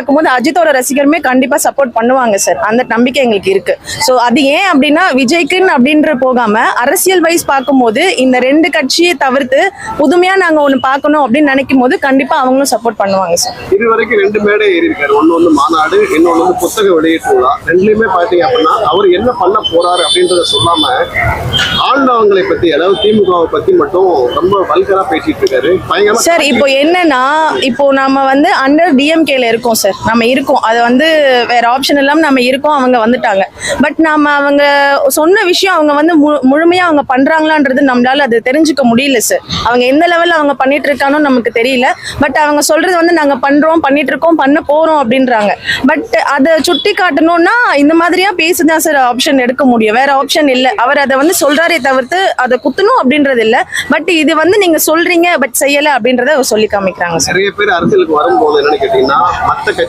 பார்க்கும்போது அஜித்தோட ரசிகருமே கண்டிப்பா சப்போர்ட் பண்ணுவாங்க சார் அந்த நம்பிக்கை எங்களுக்கு இருக்கு. ஸோ அது ஏன் அப்படின்னா விஜய்க்குன்னு அப்படின்ற போகாம அரசியல் வைஸ் பார்க்கும்போது இந்த ரெண்டு கட்சியை தவிர்த்து புதுமையா நாங்க ஒண்ணு பார்க்கணும் அப்படின்னு நினைக்கும் போது கண்டிப்பா அவங்களும் சப்போர்ட் பண்ணுவாங்க சார் இது வரைக்கும் ரெண்டு மேடை ஏறி இருக்காரு. ஒண்ணு வந்து மாநாடு இன்னொன்னு வந்து புத்தக வெளியீட்டு விழா ரெண்டுலயுமே பாத்தீங்க அப்படின்னா அவர் என்ன பண்ண போறாரு அப்படின்றத சொல்லாம ஆண்டவங்களை பத்தி அதாவது திமுகவை பத்தி மட்டும் ரொம்ப வல்கரா பேசிட்டு இருக்காரு. சார் இப்போ என்னன்னா இப்போ நம்ம வந்து அண்டர் டிஎம்கேல இருக்கோம் சார் நம்ம இருக்கோம். அது வந்து வேற ஆப்ஷன் இல்லாமல் நம்ம இருக்கோம் அவங்க வந்துட்டாங்க. பட் நாம அவங்க சொன்ன விஷயம் அவங்க வந்து மு- முழுமையா அவங்க பண்றாங்களான்றது நம்மளால அது தெரிஞ்சுக்க முடியல சார் அவங்க எந்த லெவல்ல அவங்க பண்ணிட்டு இருக்கானோ நமக்கு தெரியல. பட் அவங்க சொல்றது வந்து நாங்க பண்றோம் பண்ணிட்டு இருக்கோம் பண்ண போறோம் அப்படின்றாங்க. பட் அதை சுட்டி காட்டணும்னா இந்த மாதிரியா பேசிதான் சார் ஆப்ஷன் எடுக்க முடியும். வேற ஆப்ஷன் இல்லை. அவர் அதை வந்து சொல்றாரே தவிர்த்து அதை குத்தணும் அப்படின்றது இல்ல. பட் இது வந்து நீங்க சொல்றீங்க பட் செய்யல அப்படின்றத சொல்லி காமிக்கிறாங்க சார் நிறைய பேர் அரசியலுக்கு வரும்போது என்னன்னு கேட்டீங்கன்னா மத்த